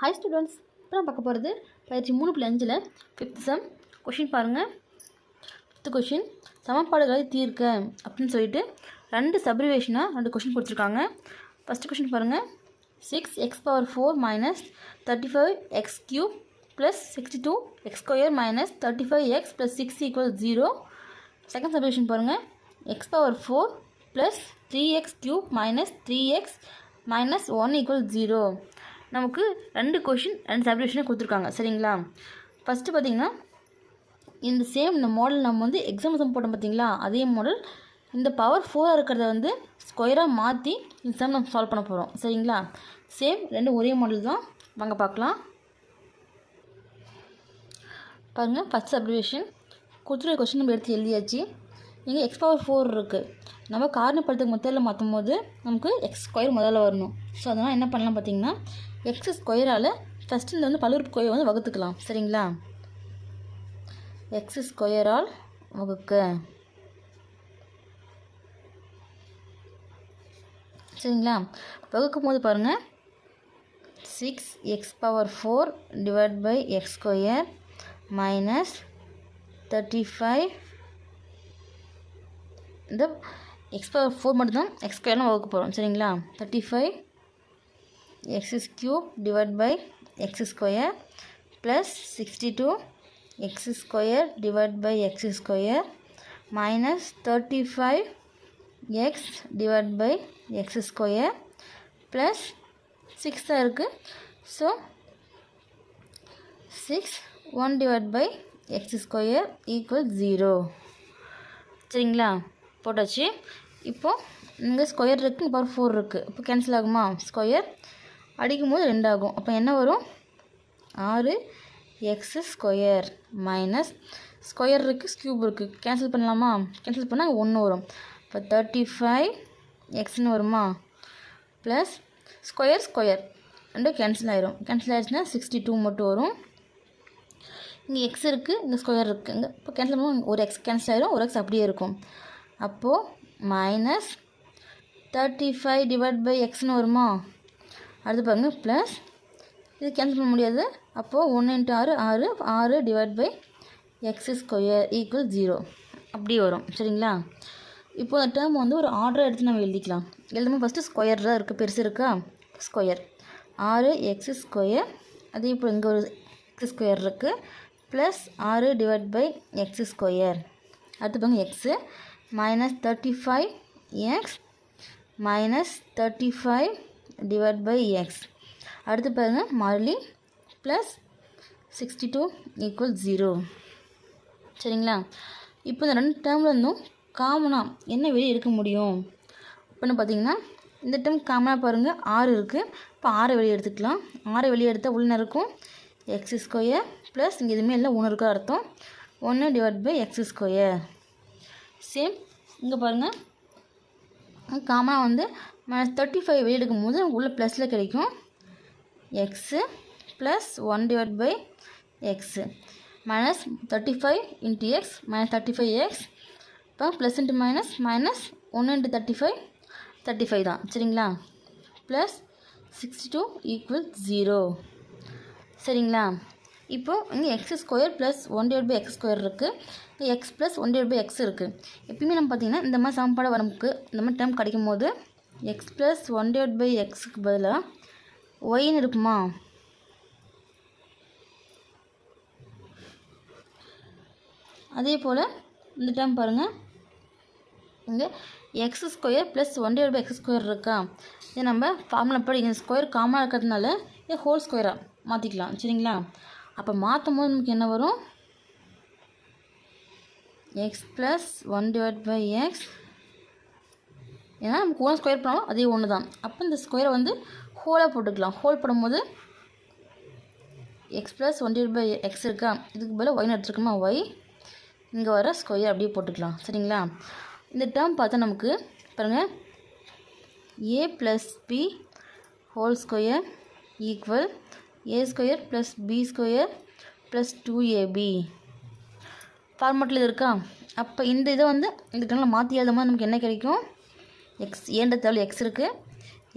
High students இப்போ நான் பார்க்க போகிறது பயிற்சி மூணு புள்ளி அஞ்சில் ஃபிஃப்த் சம் கொஷின் பாருங்கள் ஃபிஃப்த் கொஷின் சமன்பாடுகளை தீர்க்க அப்படின்னு சொல்லிட்டு ரெண்டு சப்ரிவேஷனாக ரெண்டு கொஷின் கொடுத்துருக்காங்க. ஃபஸ்ட்டு கொஷின் பாருங்கள் six x power four minus thirty five x cube plus sixty two x square minus thirty five x plus six equal zero second subdivision பாருங்கள் x power four plus three x cube minus three x minus one equal zero நமக்கு ரெண்டு question ரெண்டு சப்டிவிஷனை கொடுத்துருக்காங்க. சரிங்களா? First பார்த்தீங்கன்னா இந்த same இந்த model நம்ம வந்து எக்ஸாம் சம் போட்டோம் பார்த்தீங்களா? அதே மாடல் இந்த பவர் ஃபோராக இருக்கிறத வந்து ஸ்கொயராக மாற்றி இந்த நம்ம சால்வ் பண்ண போகிறோம் சரிங்களா? சேம் ரெண்டும் ஒரே மாடல் தான். வாங்க பார்க்கலாம். பாருங்கள் ஃபஸ்ட் சப்டிவிஷன் கொடுத்துருக்க கொஷின் நம்ம எடுத்து எழுதியாச்சு. இங்கே எக்ஸ் பவர் ஃபோர் இருக்குது நம்ம காரணப்படுத்துக்கு முதல்ல மாற்றும் போது நமக்கு எக்ஸ் ஸ்கொயர் முதல்ல வரணும். ஸோ அதனால் என்ன பண்ணலாம் பார்த்திங்கன்னா எக்ஸ் ஸ்கொயரால் ஃபஸ்ட்டு இந்த வந்து பல்லுறுப்பு கொயை வந்து வகுத்துக்கலாம். சரிங்களா? எக்ஸ் ஸ்கொயரால் வகுக்க. சரிங்களா? வகுக்கும் போது பாருங்கள் six x power four divide by x square minus thirty five இந்த எக்ஸ் பவர் ஃபோர் மட்டும்தான் எக்ஸ் ஸ்கொயர்லாம் வகுக்க போகிறோம் சரிங்களா? Thirty five x cube divided by by square square plus sixty two divided square x by minus square minus thirty five x square by x square plus six தான் இருக்குது so six one equal by square equal zero சரிங்களா? போட்டாச்சு. இப்போது இங்கே square இருக்குது இப்போ four இருக்குது இப்போ கேன்சல் ஆகுமா? ஸ்கொயர் அடிக்கும் போது ரெண்டு ஆகும் அப்போ என்ன வரும்? ஆறு எக்ஸ் ஸ்கொயர் மைனஸ் ஸ்கொயர் இருக்குது ஸ்க்யூப் இருக்குது கேன்சல் பண்ணலாமா? கேன்சல் பண்ணால் ஒன்று வரும். இப்போ தேர்ட்டி ஃபைவ் எக்ஸ்னு வருமா? ப்ளஸ் ஸ்கொயர் ஸ்கொயர் ரெண்டும் கேன்சல் ஆயிரும். கேன்சல் ஆயிடுச்சுன்னா சிக்ஸ்டி டூ மட்டும் வரும். இங்கே எக்ஸ் இருக்குது இங்கே ஸ்கொயர் இருக்குது இங்கே இப்போ கேன்சல் பண்ணுவோம் ஒரு எக்ஸ் கேன்சல் ஆயிரும் ஒரு எக்ஸ் அப்படியே இருக்கும். அப்போது minus thirty five divide by எக்ஸ்னு வருமா? அடுத்து பாருங்கள் ப்ளஸ் இது கேன்சல் பண்ண முடியாது. அப்போது ஒன்று இன்ட்டு ஆறு ஆறு ஆறு divide by x square equal zero அப்படி வரும் சரிங்களா? இப்போ அந்த டேர்ம் வந்து ஒரு ஆர்டரை எடுத்து நம்ம எழுதிக்கலாம். எழுதும்போது ஃபஸ்ட்டு ஸ்கொயர் தான் இருக்குது பெருசு இருக்கா? ஸ்கொயர் ஆறு எக்ஸ் ஸ்கொயர் அதே இப்போ இங்கே ஒரு எக்ஸ் ஸ்கொயர் இருக்குது ப்ளஸ் ஆறு டிவைட் பை எக்ஸ் ஸ்கொயர் அடுத்து பாருங்க x minus thirty five x minus thirty five divide by x அடுத்து பாருங்கள் மாறிலி plus sixty two equal zero சரிங்களா? இப்போ இந்த ரெண்டு டேர்மில் இருந்தும் காமனாக என்ன வெளியே எடுக்க முடியும்? இப்போன்னு பார்த்தீங்கன்னா இந்த டைம் காமனாக பாருங்கள் ஆறு இருக்குது இப்போ ஆறை வெளியே எடுத்துக்கலாம். ஆறை வெளியே எடுத்தால் உள்ள இருக்கும்? எக்ஸ் ஸ்கொயர் ப்ளஸ் இங்கே எதுவுமே இல்லை ஒன்று இருக்க அர்த்தம். ஒன்று divide by x square same இங்கே பாருங்கள் காமனாக வந்து மைனஸ் தேர்ட்டி ஃபைவ் வெளியே எடுக்கும்போது போது உள்ள ப்ளஸில் கிடைக்கும். X plus one divide by x minus thirty five into x minus thirty five x இப்போ ப்ளஸ் இன்ட்டு மைனஸ் மைனஸ் ஒன்று into thirty five thirty five தான். சரிங்களா? Plus sixty two equal zero சரிங்களா? இப்போது இங்கே x square plus one divide by x square இருக்குது x plus one divide by x இருக்குது எப்பயுமே நம்ம பார்த்திங்கன்னா இந்த மாதிரி சமன்பாடு வரமுக்கு இந்த மாதிரி டைம் கிடைக்கும் போது x plus one divide by எக்ஸுக்கு பதிலாக ஒய்னு இருக்குமா? அதே போல் இந்த டைம் பாருங்கள் இங்கே x square plus one divide by x square இருக்கா? இது நம்ம ஃபார்முலா படி இங்கே ஸ்கொயர் காமனாக இருக்கிறதுனால இது ஹோல் ஸ்கொயராக மாற்றிக்கலாம் சரிங்களா? அப்போ மாற்றும் போது நமக்கு என்ன வரும்? X plus one divide by x ஏன்னா நமக்கு ஒன் ஸ்கொயர் பண்ணாலும் அதே ஒன்று தான் அப்போ இந்த ஸ்கொயரை வந்து ஹோலாக போட்டுக்கலாம். ஹோல் போடும்போது x plus one divide by x இருக்கா? இதுக்கு பதிலாக ஒய்னு எடுத்துருக்கோமா ஒய் இங்கே வர ஸ்கொயர் அப்படியே போட்டுக்கலாம். சரிங்களா? இந்த டேர்ம் பார்த்தா நமக்கு பாருங்கள் a plus b whole square equal a square plus b square plus two ab ஃபார்மெட்டில் இது இருக்கா? அப்போ இந்த இதை வந்து இந்த டேர்மில் மாற்றி எழுதும் போது நமக்கு என்ன கிடைக்கும்? E எக்ஸ் ஏன்ற தவிர எக்ஸ் இருக்குது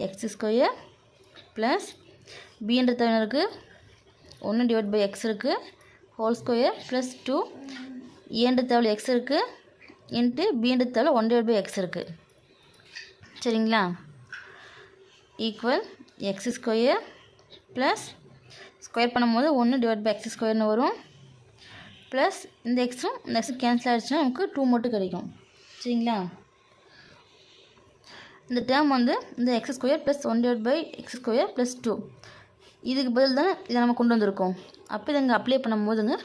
எக்ஸ் ஸ்கொயர் ப்ளஸ் பின்ற தவிர இருக்குது ஒன்று டிவைட் பை எக்ஸ் இருக்குது ஹோல் ஸ்கொயர் ப்ளஸ் டூ ஏன்ற e தவிர எக்ஸ் இருக்குது இன்ட்டு பின்ற தவிர ஒன் டிவைட் பை எக்ஸ் இருக்குது சரிங்களா? Equal x square plus square பண்ணும்போது ஒன்று டிவைட் பை எக்ஸ் ஸ்கொயர்னு வரும். ப்ளஸ் இந்த எக்ஸும் இந்த எக்ஸும் கேன்சல் ஆகிடுச்சுன்னா நமக்கு டூ மட்டும் கிடைக்கும். சரிங்களா? இந்த டேர்ம் வந்து இந்த x square plus one divide by x square plus two இதுக்கு பதில் தானே இதை நம்ம கொண்டு வந்திருக்கோம். அப்போ இதை இங்கே அப்ளை பண்ணும் போதுங்க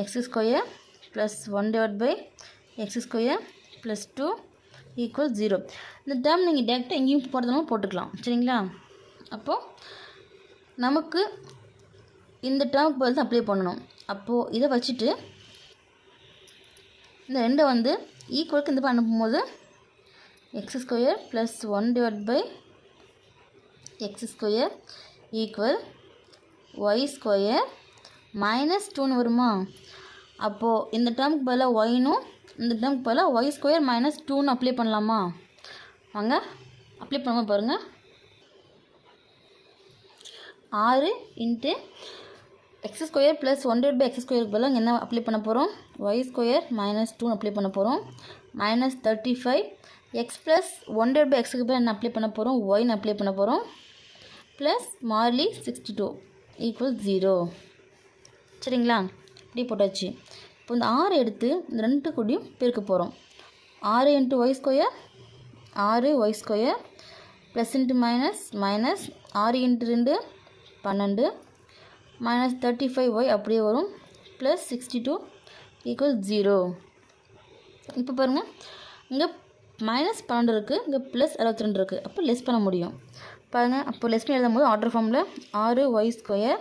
x square plus one divide by x square plus two equal zero இந்த டேர்ம் நீங்கள் டேரெக்டாக எங்கேயும் போடுறதுனாலும் போட்டுக்கலாம். சரிங்களா? அப்போது நமக்கு இந்த டேர்முக்கு பதில் தான் அப்ளை பண்ணணும். அப்போது இதை வச்சுட்டு இந்த ரெண்டை வந்து ஈக்குவலுக்கு இந்த பக்கம் அனுப்பும்போது x square plus one divide by x square equal y square minus டூன்னு வருமா? அப்போது இந்த டேர்முக்கு பதிலாக ஒய்னும் இந்த டேர்முக்கு பதிலாக ஒய் ஸ்கொயர் மைனஸ் டூன்னு அப்ளை பண்ணலாமா? வாங்க அப்ளை பண்ணுங்க பாருங்கள் ஆறு into x square plus one divide by x ஸ்கொயருக்கு பதிலாக என்ன அப்ளை பண்ண போகிறோம் ஒய் ஸ்கொயர் மைனஸ் டூன்னு அப்ளை பண்ண போகிறோம் minus thirty five x plus one divide by எக்ஸுக்கு என்ன அப்ளை பண்ண போகிறோம் ஒய்னு அப்ளை பண்ண போகிறோம் ப்ளஸ் மார்லி சிக்ஸ்டி டூ ஈக்குவல் ஜீரோ சரிங்களா? இப்படி போட்டாச்சு. இப்போ இந்த ஆறு எடுத்து இந்த ரெண்டு கூடியும் பிரிக்க போகிறோம் ஆறு இன்ட்டு ஒய் ஸ்கொயர் ஆறு y square plus into minus minus ஆறு இன்ட்டு ரெண்டு பன்னெண்டு மைனஸ் தேர்ட்டி ஃபைவ் ஒய் அப்படியே வரும். Plus sixty two equal zero இப்போ பாருங்கள் இங்கே மைனஸ் பன்னெண்டு இருக்குது இங்கே ப்ளஸ் அறுபத்தி ரெண்டு இருக்குது அப்போ லெஸ் பண்ண முடியும். பாருங்கள் அப்போ லெஸ் பண்ணி எழுதும் போது ஆர்டர் ஃபார்மில் ஆறு y square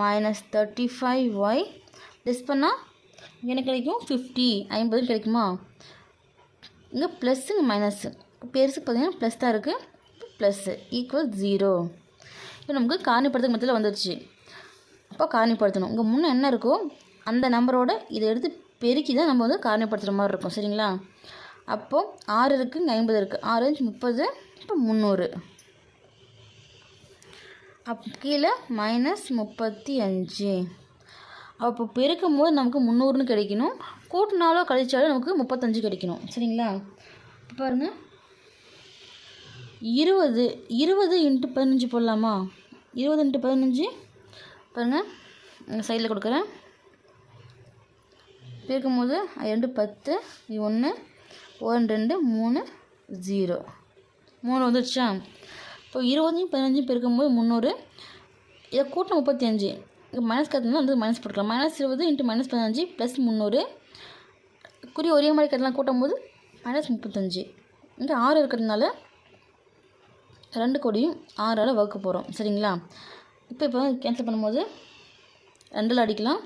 minus thirty five y less பண்ணால் என்ன கிடைக்கும்? ஃபிஃப்டி ஐம்பது கிடைக்குமா? இங்கே ப்ளஸ்ஸு இங்கே மைனஸ்ஸு பெருசு பார்த்தீங்கன்னா ப்ளஸ் தான் இருக்குது ப்ளஸ்ஸு ஈக்குவல் ஜீரோ இப்போ நமக்கு காரணிப்படுத்துக்கு மத்தியில் வந்துடுச்சு அப்போ காரணிப்படுத்தணும். இங்கே முன்னே என்ன இருக்கோ அந்த நம்பரோட இதை எடுத்து பெருக்கி தான் நம்ம வந்து காரணிப்படுத்துகிற மாதிரி இருக்கும். சரிங்களா? அப்போது ஆறு இருக்குது இங்கே ஐம்பது இருக்குது ஆறு அஞ்சு முப்பது இப்போ முந்நூறு. அப் கீழே மைனஸ் முப்பத்தி அஞ்சு. அப்போ பெருக்கும் போது நமக்கு முந்நூறுன்னு கிடைக்கணும். கூட்டினாலோ கழிச்சாலும் நமக்கு முப்பத்தஞ்சு கிடைக்கணும். சரிங்களா? இப்போ இருபது இருபது இன்ட்டு பதினஞ்சு போடலாமா? இருபது இன்ட்டு பதினஞ்சு. பாருங்கள் சைடில் கொடுக்குறேன். பெருக்கும் போது ரெண்டு பத்து ஒன்று ஒன்று ரெண்டு மூணு ஜீரோ. மூணு வந்துடுச்சா? இப்போ இருபதையும் பதினஞ்சும் பெருக்கும்போது முந்நூறு. இதை கூட்டம் முப்பத்தி அஞ்சு இங்கே மைனஸ் கற்றுனா வந்து மைனஸ் போட்டுக்கலாம். மைனஸ் இருபது இன்ட்டு மைனஸ் பதினஞ்சு ப்ளஸ் முந்நூறு. குறி ஒரே மாதிரி கட்டலாம். கூட்டும் போது மைனஸ் முப்பத்தஞ்சு. இங்கே ஆறு இருக்கிறதுனால ரெண்டு கோடியும் ஆறால் வகுக்க போகிறோம் சரிங்களா? இப்போ இப்போ கேன்சல் பண்ணும்போது ரெண்டில் அடிக்கலாம்.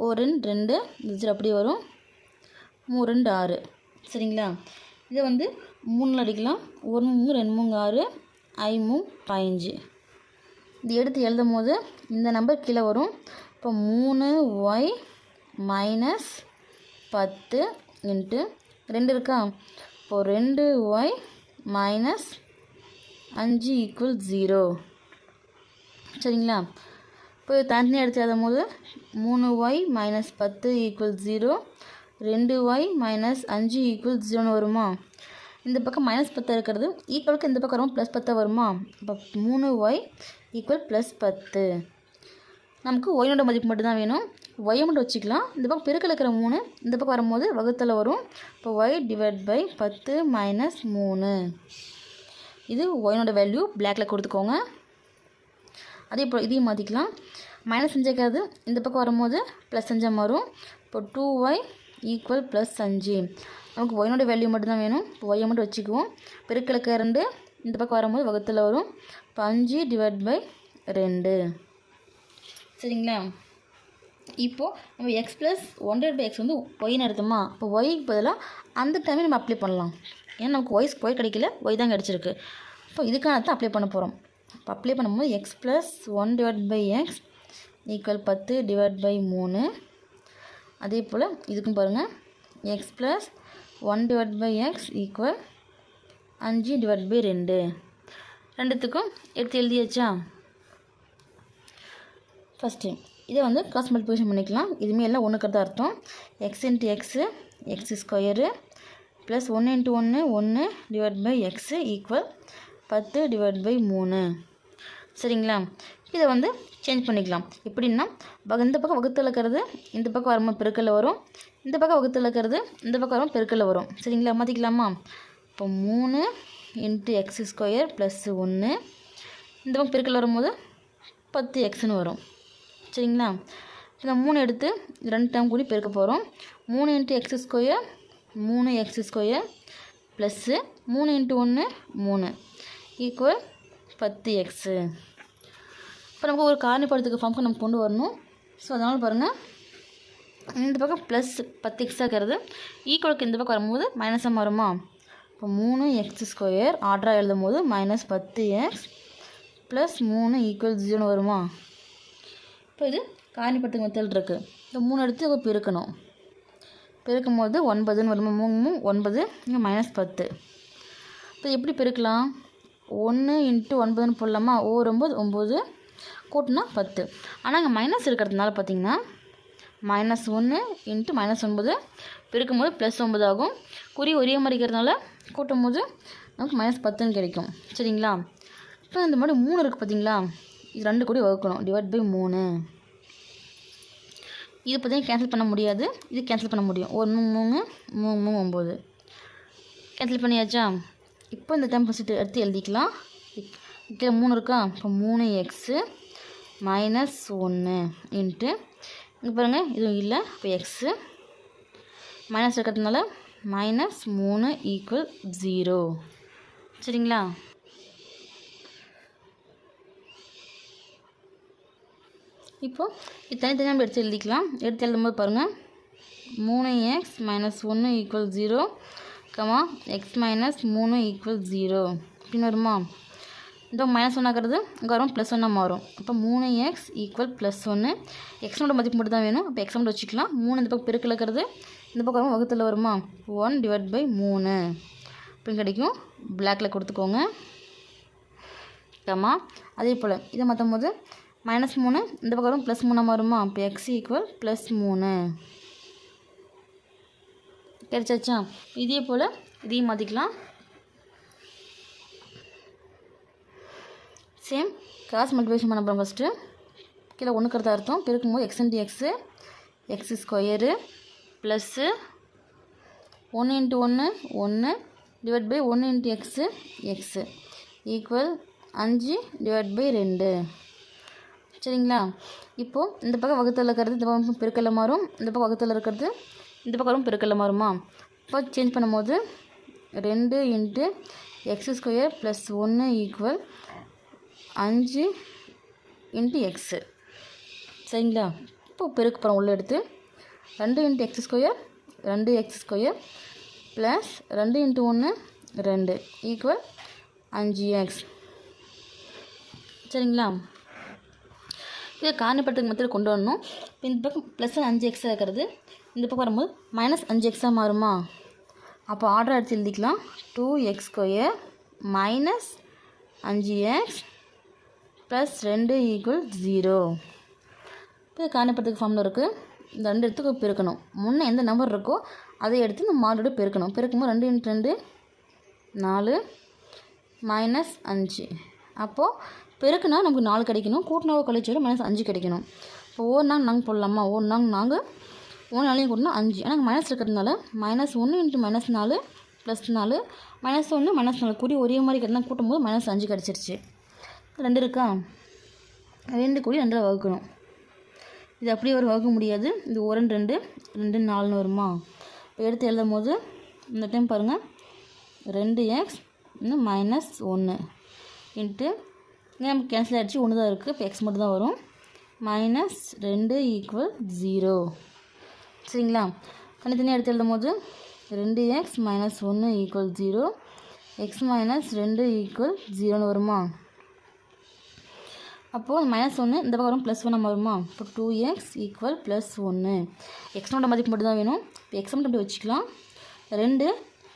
ஓ ரெண்டு ரெண்டு ஜீரோ அப்படியே வரும். மூ ரெண்டு ஆறு. சரிங்களா? இதை வந்து மூணில் அடிக்கலாம். ஒரு மூணு ரெண்டு மூணு ஆறு ஐமூ பதினஞ்சு. இது எடுத்து எழுதும் போது இந்த நம்பர் கீழே வரும். இப்போ மூணு ஒய் மைனஸ் பத்து இன்ட்டு ரெண்டு இருக்கா? இப்போ ரெண்டு ஒய் மைனஸ் அஞ்சு ஈக்குவல் ஜீரோ சரிங்களா? இப்போ தனியாக எடுத்து எழுதும் போது மூணு ஒய் மைனஸ் பத்து ஈக்குவல் ஜீரோ ரெண்டு ஒய் மைனஸ் அஞ்சு ஈக்குவல் ஜீரோன்னு வருமா? இந்த பக்கம் மைனஸ் பத்து இருக்கிறது. ஈக்குவலுக்கு இந்த பக்கம் வரும் ப்ளஸ் பத்து வருமா? அப்போ மூணு ஒய் ஈக்குவல் ப்ளஸ் பத்து. நமக்கு ஒயினோட மதிப்பு மட்டும்தான் வேணும். ஒய்யை மட்டும் வச்சுக்கலாம். இந்த பக்கம் பிறக்கில் இருக்கிற மூணு இந்த பக்கம் வரும்போது வகுத்தில் வரும். இப்போ ஒய் டிவைட் பை பத்து மைனஸ் மூணு. இது ஒயினோட வேல்யூ பிளாக்கில் கொடுத்துக்கோங்க. அதே போல் இதையும் மாற்றிக்கலாம் மைனஸ் அஞ்சுக்காது இந்த பக்கம் வரும்போது ப்ளஸ் செஞ்சால் வரும் இப்போ டூ ஒய் ஈக்குவல் ப்ளஸ் அஞ்சு நமக்கு ஒய்னோட வேல்யூ மட்டும்தான் வேணும். இப்போ ஒய்யை மட்டும் வச்சுக்குவோம். பெருக்கிழக்க ரெண்டு இந்த பக்கம் வரும்போது வகுத்தில் வரும். இப்போ அஞ்சு டிவைட் பை ரெண்டு. சரிங்களா? இப்போது நம்ம x plus one by x வந்து ஒய்னு எடுத்தோமா? இப்போ ஒய்க்கு பதிலாக அந்த டைமே நம்ம அப்ளை பண்ணலாம். ஏன்னா நமக்கு ஒய் கிடைக்கல. ஒய் தான் கிடச்சிருக்கு. இப்போ இதுக்கான தான் அப்ளை பண்ண போகிறோம் இப்போ அப்ளை பண்ணும்போது x plus one divide by x equal பத்து டிவைட் பை மூணு. அதே போல் இதுக்கும் பாருங்கள் x plus one divide by x equal அஞ்சு டிவைட் பை ரெண்டு. ரெண்டுத்துக்கும் எடுத்து எழுதியாச்சா? ஃபஸ்ட்டு இதை வந்து கிராஸ் மல்டிபிகேஷன் பண்ணிக்கலாம். இதுவுமே எல்லாம் ஒன்றுக்கு தான் அர்த்தம். X into x x square plus ஒன்று இன்ட்டு ஒன்று ஒன்று டிவைட் பை எக்ஸு ஈக்குவல் பத்து டிவைட் பை மூணு. சரிங்களா? இதை வந்து சேஞ்ச் பண்ணிக்கலாம். எப்படின்னா இந்த பக்கம் வகுத்தில் இருக்கிறது இந்த பக்கம் வரும்போது பெருக்கல்ல வரும். இந்த பக்கம் வகுத்தில் இருக்கிறது இந்த பக்கம் வரும் பெருக்கல்ல வரும். சரிங்களா மாற்றிக்கலாமா இப்போ மூணு இன்ட்டு எக்ஸ் ஸ்கொயர் ப்ளஸ் ஒன்று இந்த பக்கம் பெருக்கல் வரும்போது பத்து எக்ஸ்னு வரும். சரிங்களா? இந்த மூணு எடுத்து ரெண்டு டைம் கூடி பெருக்க போகிறோம் மூணு இன்ட்டு எக்ஸ் ஸ்கொயர் மூணு எக்ஸ் ஸ்கொயர் ப்ளஸ்ஸு மூணு இன்ட்டு ஒன்று மூணு ஈக்குவல் பத்து எக்ஸு இப்போ நமக்கு ஒரு காரணிப்படுத்துக்கு ஃபார்முக்கு நம்ம கொண்டு வரணும். ஸோ அதனால் பாருங்கள் இந்த பக்கம் ப்ளஸ் பத்து எக்ஸ் இருக்கிறது. ஈக்குவலுக்கு இந்த பக்கம் வரும்போது மைனஸாக வருமா இப்போ மூணு எக்ஸ் ஸ்கொயர் ஆர்டராக எழுதும் போது மைனஸ் பத்து எக்ஸ் ப்ளஸ் மூணு ஈக்குவல் ஜீரோன்னு வருமா? இப்போ இது காரணிப்படுத்துக்கு மெத்தல் இருக்குது இந்த மூணு எடுத்து இப்போ பெருக்கணும். பெருக்கும் போது ஒன்பதுன்னு வருமா? மூணு ஒன்பது இங்கே மைனஸ் பத்து. இப்போ எப்படி பெருக்கலாம்? ஒன்று இன்ட்டு ஒன்பதுன்னு போடலாமா? ஓ ஒம்பது ஒம்பது கூட்டினா பத்து. ஆனால் இங்கே மைனஸ் இருக்கிறதுனால பார்த்தீங்கன்னா மைனஸ் ஒன்று இன்ட்டு மைனஸ் ஒன்பது. பெருக்கும் போது ப்ளஸ் ஒன்பது ஆகும். குறி ஒரே மாதிரி இருக்கிறதுனால கூட்டும் போது நமக்கு மைனஸ் பத்துன்னு கிடைக்கும். சரிங்களா? இப்போ இந்த மாதிரி மூணு இருக்குது பார்த்தீங்களா இது ரெண்டு கூடி வகுக்கணும். டிவைட் பை மூணு. இது பார்த்தீங்கன்னா கேன்சல் பண்ண முடியாது. இது கேன்சல் பண்ண முடியும். ஒன்று மூணு மூணு மூணு ஒம்பது கேன்சல் பண்ணியாச்சா? இப்போ இந்த டைம் ஃபஸ்ட்டு எடுத்து எழுதிக்கலாம். இங்கே மூணு இருக்கா? இப்போ மூணு எக்ஸு மைனஸ் ஒன்று இன்ட்டு இங்கே பாருங்கள் இதுவும் இல்லை. இப்போ எக்ஸு மைனஸ் இருக்கிறதுனால மைனஸ் மூணு ஈக்குவல் ஜீரோ சரிங்களா? இப்போது இது தனித்தனியாக நம்ம எடுத்து எழுதிக்கலாம். எடுத்து எழுதும்போது பாருங்கள் மூணு எக்ஸ் மைனஸ் ஒன்று equal zero comma x minus மூணு ஈக்குவல் ஜீரோ அப்படின்னு வருமா? இந்த மைனஸ் ஒன்று ஆகிறது இங்கே வரும் ப்ளஸ் ஒன்னாக மாறும் அப்போ மூணு எக்ஸ் ஈக்குவல் ப்ளஸ் ஒன்று எக்ஸோட மதிப்பு மட்டும் தான் வேணும். அப்போ எக்ஸ் மட்டும் வச்சுக்கலாம். மூணு இந்த பக்கம் பெருக்கில் இருக்கிறது இந்த பக்கம் வரும் வகுத்தில் வருமா? ஒன் டிவைட் பை மூணு. அப்படின்னு கிடைக்கும். பிளாக்கில் கொடுத்துக்கோங்க. ஆமாம் அதே போல் இதை மாற்றும் போது மைனஸ் மூணு இந்த பக்கம் வரும் ப்ளஸ் மூணாக வருமா? இப்போ எக்ஸ் ஈக்குவல் ப்ளஸ் மூணு. கிடைச்சாச்சா? இதே போல் இதையும் மாற்றிக்கலாம் சேம் கிராஸ் மல்டிபிகேஷன் பண்ண போகிறோம் ஃபஸ்ட்டு கீழே ஒன்று கருத்து அர்த்தம். பெருக்கும் போது x into x x square plus ஒன்று இன்ட்டு ஒன்று ஒன்று டிவைட் பை ஒன்று இன்ட்டு எக்ஸு எக்ஸு ஈக்குவல் அஞ்சு டிவைட் பை ரெண்டு. சரிங்களா? இப்போது இந்த பக்கம் வகுத்தில் இருக்கிறது இந்த பக்கம் பெருக்கல்ல மாறும். இந்த பக்கம் வகுத்தில் இருக்கிறது இந்த பக்கம் பெருக்கல்ல மாறுமா? இப்போ சேஞ்ச் பண்ணும்போது ரெண்டு இன்ட்டு எக்ஸ் ஸ்கொயர் ப்ளஸ் ஒன்று ஈக்குவல் அஞ்சு இன்ட்டு எக்ஸு சரிங்களா? இப்போ பெருக்கு போகிறோம் உள்ளே எடுத்து. ரெண்டு இன்ட்டு எக்ஸ் ஸ்கொயர் ரெண்டு எக்ஸ் ஸ்கொயர் ப்ளஸ் ரெண்டு இன்ட்டு ஒன்று ரெண்டு. ஈக்குவல் அஞ்சு எக்ஸ் சரிங்களா? இதை காரணப்படுத்துக்கு மெத்தட் கொண்டு வரணும். இப்போ இந்த பக்கம் ப்ளஸ் அஞ்சு எக்ஸாக இருக்கிறது. இந்த பக்கம் வரும்போது மைனஸ் அஞ்சு எக்ஸாக மாறுமா? அப்போ ஆர்டர் எடுத்து எழுதிக்கலாம். டூ எக்ஸ் ஸ்கொயர் மைனஸ் அஞ்சு எக்ஸ் ப்ளஸ் ரெண்டு ஈக்குவல் ஜீரோ இப்போ காரணப்படுத்துக்கு ஃபார்மில் இருக்குது இந்த ரெண்டு இடத்துக்கு பெருக்கணும். முன்னே எந்த நம்பர் இருக்கோ அதை எடுத்து இந்த மாடோட பெருக்கணும். பெருக்கும்போது ரெண்டு இன்ட் ரெண்டு நாலு மைனஸ் அஞ்சு. அப்போது பெருக்குனா நமக்கு நாலு கிடைக்கணும். கூட்டினாவோ கழிச்சோட மைனஸ் அஞ்சு கிடைக்கணும். இப்போ ஒரு நாள் நாங்கள் போடலாமா? ஒரு நாள் நாங்கள் ஒன்று நாளையும் கூட்டினா அஞ்சு. ஆனால் மைனஸ் இருக்கிறதுனால மைனஸ் ஒன்று இன்ட்டு மைனஸ் நாலு ப்ளஸ் நாலு மைனஸ் ஒன்று மைனஸ் நாலு. கூடி ஒரே மாதிரி கிடையாது கூட்டும்போது மைனஸ் அஞ்சு கிடச்சிருச்சு. ரெண்டு இருக்கா? ரெண்டு கூடி ரெண்டில் வகுக்கணும். இது அப்படியே ஒரு வகுக்க முடியாது. இது ஒரு ரெண்டு ரெண்டு நாலுன்னு வருமா? இப்போ எடுத்து எழுதும் போது இந்த டைம் பாருங்கள் ரெண்டு எக்ஸ் இன்னும் மைனஸ் ஒன்று இன்ட்டு நமக்கு கேன்சல் ஆகிடுச்சு ஒன்று தான் இருக்குது இப்போ எக்ஸ் மட்டும் தான் வரும். மைனஸ் ரெண்டு ஈக்குவல் ஜீரோ சரிங்களா? தனித்தனியாக எடுத்து எழுதும் போது ரெண்டு எக்ஸ் மைனஸ் ஒன்று ஈக்குவல் ஜீரோ எக்ஸ் மைனஸ் ரெண்டு ஈக்குவல் ஜீரோன்னு வருமா? அப்போது மைனஸ் ஒன்று இந்த பக்கம் வரும் ப்ளஸ் ஒன்று வருமா? இப்போ டூ எக்ஸ் ஈக்குவல் ப்ளஸ் ஒன்று எக்ஸோட மதிப்பு மட்டும் தான் வேணும். இப்போ எக்ஸ் மட்டும் அப்படி வச்சுக்கலாம். ரெண்டு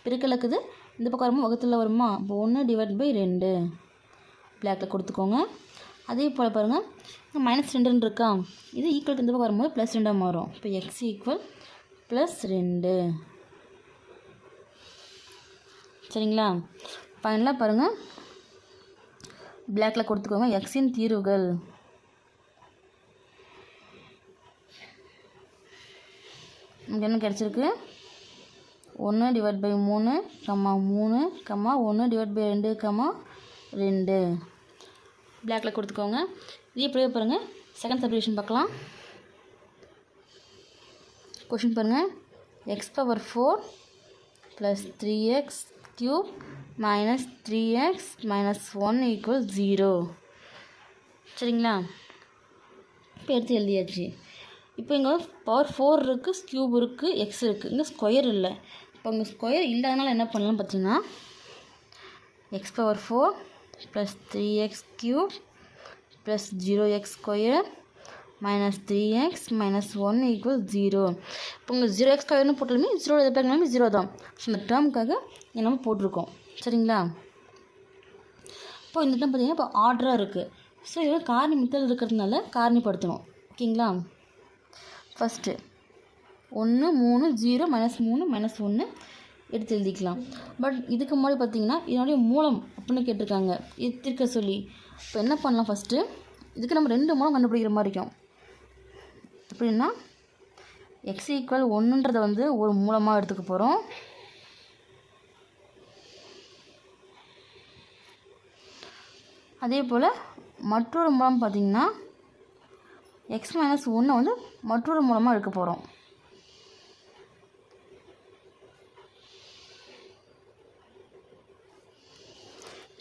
பிரிக்கலக்குது. இந்த பக்கம் வரும்போது வகுத்தில் வருமா? இப்போ ஒன்று டிவைட் பை ரெண்டு. பிளாக்கில் கொடுத்துக்கோங்க. அதே போல் பாருங்கள் மைனஸ் ரெண்டுன்னு இருக்கா? இது ஈக்குவல் இந்த பக்கம் வரும்போது ப்ளஸ் ரெண்டாக மாறும். இப்போ எக்ஸ் ஈக்குவல் ப்ளஸ் ரெண்டு. சரிங்களா? ஃபைனலாக பாருங்கள் பிளாக்கில் கொடுத்துக்கோங்க. எக்ஸின் தீர்வுகள். இங்கே என்ன கிடச்சிருக்கு? ஒன்று டிவைட் பை மூணு கம்மா மூணு கம்மா ஒன்று டிவைட் பை ரெண்டு கம்மா ரெண்டு. பிளாக்கில் கொடுத்துக்கோங்க. இது இப்படியே பாருங்கள் செகண்ட் சப்ரிவேஷன் பார்க்கலாம். கொஷின் பாருங்கள் x power four plus three x cube minus three x minus one equal zero சரிங்களா? இப்போ எடுத்து எழுதியாச்சு. இப்போ இங்கே பவர் ஃபோர் இருக்குது க்யூப் இருக்குது எக்ஸ் இருக்குது இங்கே ஸ்கொயர் இல்லை. இப்போ இங்கே ஸ்கொயர் இல்லாதனால என்ன பண்ணலாம் பார்த்தீங்கன்னா x power four plus three x cube plus zero x square minus three x minus one equal zero இப்போ உங்கள் ஜீரோ எக்ஸ் ஸ்கொயர்னு போட்டாலுமே ஜீரோ எதுக்காகனாலுமே ஜீரோ தான். ஸோ இந்த டேர்முக்காக நம்ம போட்டிருக்கோம். சரிங்களா? இப்போ இந்த டைம் பார்த்தீங்கன்னா இப்போ ஆர்டராக இருக்குது ஸோ இது காரணி மித்தல் இருக்கிறதுனால காரணிப்படுத்தணும் ஓகேங்களா? ஃபஸ்ட்டு ஒன்று மூணு ஜீரோ மைனஸ் மூணு மைனஸ் ஒன்று எடுத்து எழுதிக்கலாம். பட் இதுக்கு முன்னாடி பார்த்தீங்கன்னா இதனுடைய மூலம் அப்படின்னு கேட்டிருக்காங்க. இது திருக்க சொல்லி. இப்போ என்ன பண்ணலாம் ஃபஸ்ட்டு இதுக்கு நம்ம ரெண்டு மூலம் கண்டுபிடிக்கிற மாதிரி இருக்கும். எப்படின்னா எக்ஸ் ஈக்குவல் ஒன்றுன்றதை வந்து ஒரு மூலமாக எடுத்துக்க போகிறோம் அதே போல் மற்றொரு மூலம் பார்த்திங்கன்னா எக்ஸ் மைனஸ் ஒன்றை வந்து மற்றொரு மூலமாக எடுக்க போகிறோம்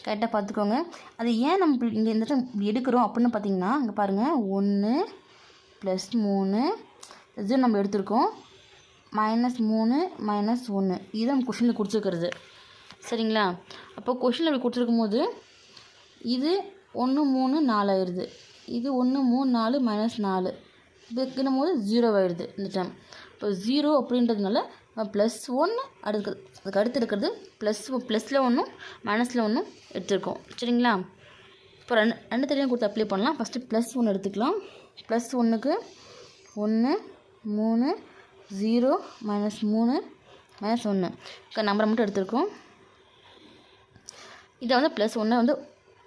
கரெக்டாக பார்த்துக்கோங்க. அது ஏன் நம்ம இங்கே இந்த எடுக்கிறோம் அப்படின்னு பார்த்தீங்கன்னா இங்கே பாருங்கள் ஒன்று ப்ளஸ் மூணு இது நம்ம எடுத்திருக்கோம். மைனஸ் மூணு மைனஸ் ஒன்று இது நம்ம கொஷினில் கொடுத்துருக்கிறது. சரிங்களா? அப்போ கொஷினில் அப்படி கொடுத்துருக்கும் போது இது ஒன்று மூணு நாலு ஆயிடுது இது ஒன்று மூணு நாலு மைனஸ் நாலு. இதுக்குன்னும் போது ஜீரோ ஆயிடுது இந்த டைம் இப்போ ஜீரோ அப்படின்றதுனால ப்ளஸ் ஒன்று அடுத்து அதுக்கு அடுத்து இருக்கிறது ப்ளஸ் ப்ளஸில் ஒன்றும் மைனஸில் ஒன்றும் எடுத்துருக்கோம். சரிங்களா? இப்போ ரெண்டு ரெண்டு தெரியும் கொடுத்து அப்ளை பண்ணலாம். ஃபஸ்ட்டு ப்ளஸ் ஒன்று எடுத்துக்கலாம். ப்ளஸ் ஒன்றுக்கு ஒன்று மூணு ஜீரோ மைனஸ் மூணு மைனஸ் ஒன்று நம்பரை மட்டும் எடுத்துருக்கோம். இதை வந்து ப்ளஸ் ஒன்றை வந்து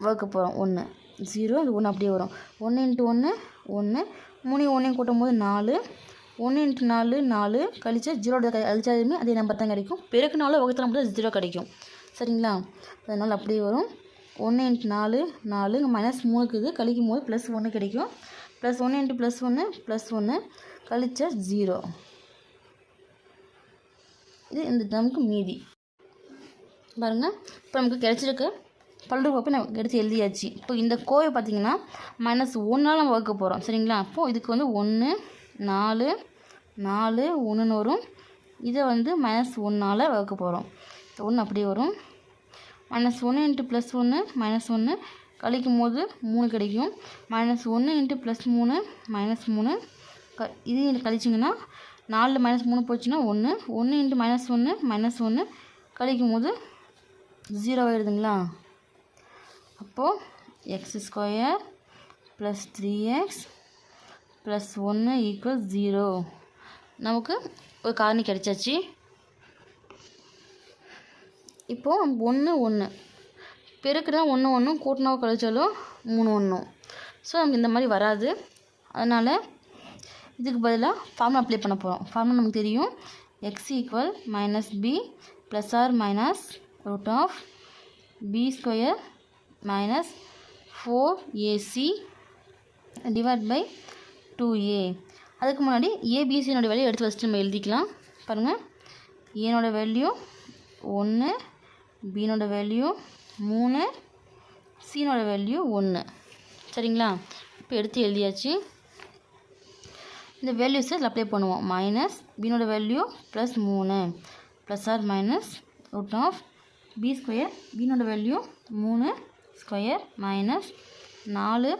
வகுக்க போகிறோம். ஒன்று ஜீரோ அது ஒன்று அப்படியே வரும். ஒன்று இன்ட்டு ஒன்று ஒன்று. மூணு ஒன்றையும் கூட்டும் போது நாலு. ஒன்று இன்ட்டு நாலு நாலு. கழிச்சா ஜீரோட கழிச்சாலுமே அதே நம்பர் தான் கிடைக்கும். பெருக்குனாலும் வகுத்துல மட்டும் ஜீரோ கிடைக்கும். சரிங்களா? அதனால் அப்படியே வரும். ஒன்று இன்ட்டு நாலு நாலு. இங்கே மைனஸ் மூணுக்கு இது கழிக்கும் போது ப்ளஸ் ஒன்று கிடைக்கும். ப்ளஸ் ஒன்று இன்ட்டு ப்ளஸ் ஒன்று ப்ளஸ் ஒன்று. கழிச்சா ஜீரோ. இது இந்த நமக்கு மீதி. பாருங்கள் இப்போ நமக்கு கிடச்சிருக்கு. பல்லுறுப்பு நம்ம எடுத்து எழுதியாச்சு. இப்போ இந்த கோவை பார்த்திங்கன்னா மைனஸ் ஒன்றால் நம்ம வகுக்க போகிறோம் சரிங்களா? அப்போது இதுக்கு வந்து ஒன்று நாலு நாலு ஒன்றுன்னு வரும். இதை வந்து மைனஸ் ஒன்றால் வகுக்க போகிறோம் ஒன்று அப்படியே வரும். மைனஸ் ஒன்று இன்ட்டு ப்ளஸ் ஒன்று மைனஸ் ஒன்று கழிக்கும் போது மூணு கிடைக்கும். மைனஸ் ஒன்று இன்ட்டு ப்ளஸ் மூணு மைனஸ் மூணு. க இது கழிச்சிங்கன்னா நாலு மைனஸ் மூணு போச்சுன்னா ஒன்று ஒன்று இன்ட்டு மைனஸ் ஒன்று மைனஸ் ஒன்று கழிக்கும் போது ஜீரோ ஆயிடுதுங்களா? இப்போது x square plus three x plus ஒன்று ஈக்குவல் ஜீரோ நமக்கு ஒரு காரணி கிடைச்சாச்சு. இப்போது ஒன்று ஒன்று பெருக்குனா ஒன்று ஒன்றும் கூட்டினா கழிச்சாலும் மூணு ஒன்றும் ஸோ நமக்கு இந்த மாதிரி வராது. அதனால் இதுக்கு பதிலாக ஃபார்முலா அப்ளை பண்ண போகிறோம் ஃபார்முலா நமக்கு தெரியும். X equal minus b plus or minus root of b square minus four a c divide by two a அதுக்கு முன்னாடி ஏபிசியோட வேல்யூ எடுத்து ஃபஸ்ட்டு நம்ம எழுதிக்கலாம். பாருங்கள் ஏனோட வேல்யூ ஒன்று பீனோட வேல்யூ மூணு சீனோட வேல்யூ ஒன்று சரிங்களா? இப்போ எடுத்து எழுதியாச்சு. இந்த வேல்யூஸை இதில் அப்ளை பண்ணுவோம். மைனஸ் பீனோட வேல்யூ ப்ளஸ் மூணு. Plus or minus root of b square பீனோட value மூணு ஸ்கொயர் மைனஸ் நாலு.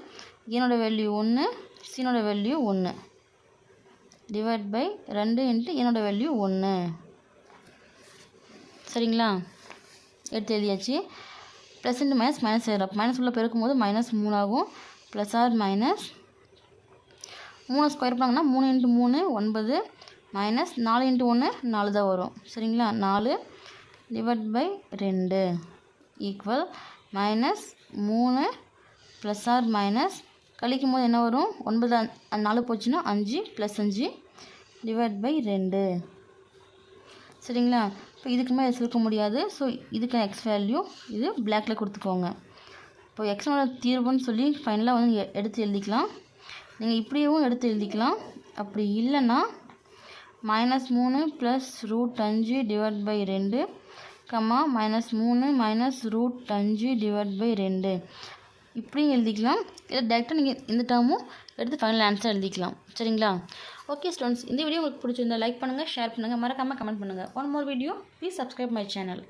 ஏனோட வேல்யூ ஒன்று சீனோட வேல்யூ ஒன்று டிவைட் பை ரெண்டு இன்ட்டு என்னோட வேல்யூ ஒன்று சரிங்களா? எடுத்து எழுதியாச்சு. ப்ளஸ் இன்ட்டு மைனஸ் மைனஸ் ஆகிடும் மைனஸ் உள்ள பெருக்கும் போது மைனஸ் மூணு ஆகும். ப்ளஸ் ஆர் மைனஸ் மூணு ஸ்கொயர் பண்ணாங்கன்னா மூணு இன்ட்டு மூணு ஒன்பது. மைனஸ் நாலு இன்ட்டு ஒன்று நாலு தான் வரும். சரிங்களா? நாலு டிவைட் பை ரெண்டு ஈக்குவல் மைனஸ் மூணு ப்ளஸ் ஆர் மைனஸ் கழிக்கும் போது என்ன வரும்? ஒன்பது நாலு போச்சுன்னா அஞ்சு ப்ளஸ் அஞ்சு டிவைட் பை ரெண்டு. சரிங்களா? இப்போ இதுக்கு மேலே சுருக்க முடியாது. ஸோ இதுக்கு எக்ஸ் வேல்யூ இது பிளாக்ல கொடுத்துக்கோங்க. இப்போ எக்ஸனோட தீர்வுன்னு சொல்லி ஃபைனலாக வந்து எடுத்து எழுதிக்கலாம். நீங்கள் இப்படியும் எடுத்து எழுதிக்கலாம். அப்படி இல்லைன்னா மைனஸ் மூணு ப்ளஸ் ரூட் அஞ்சு டிவைட் பை ரெண்டு கம்மா மைனஸ் மூணு மைனஸ் ரூட் அஞ்சு டிவைட் பை ரெண்டு. இப்படியும் எழுதிக்கலாம். இல்லை டேரெக்டாக நீங்கள் இந்த டேர்மும் எடுத்து ஃபைனல் ஆன்சர் எழுதிக்கலாம். சரிங்களா? ஓகே ஸ்டூடெண்ட்ஸ் இந்த வீடியோ உங்களுக்கு பிடிச்சிருந்தா லைக் பண்ணுங்கள் ஷேர் பண்ணுங்கள் மறக்காமல் கமெண்ட் பண்ணுங்கள் one more video please subscribe my channel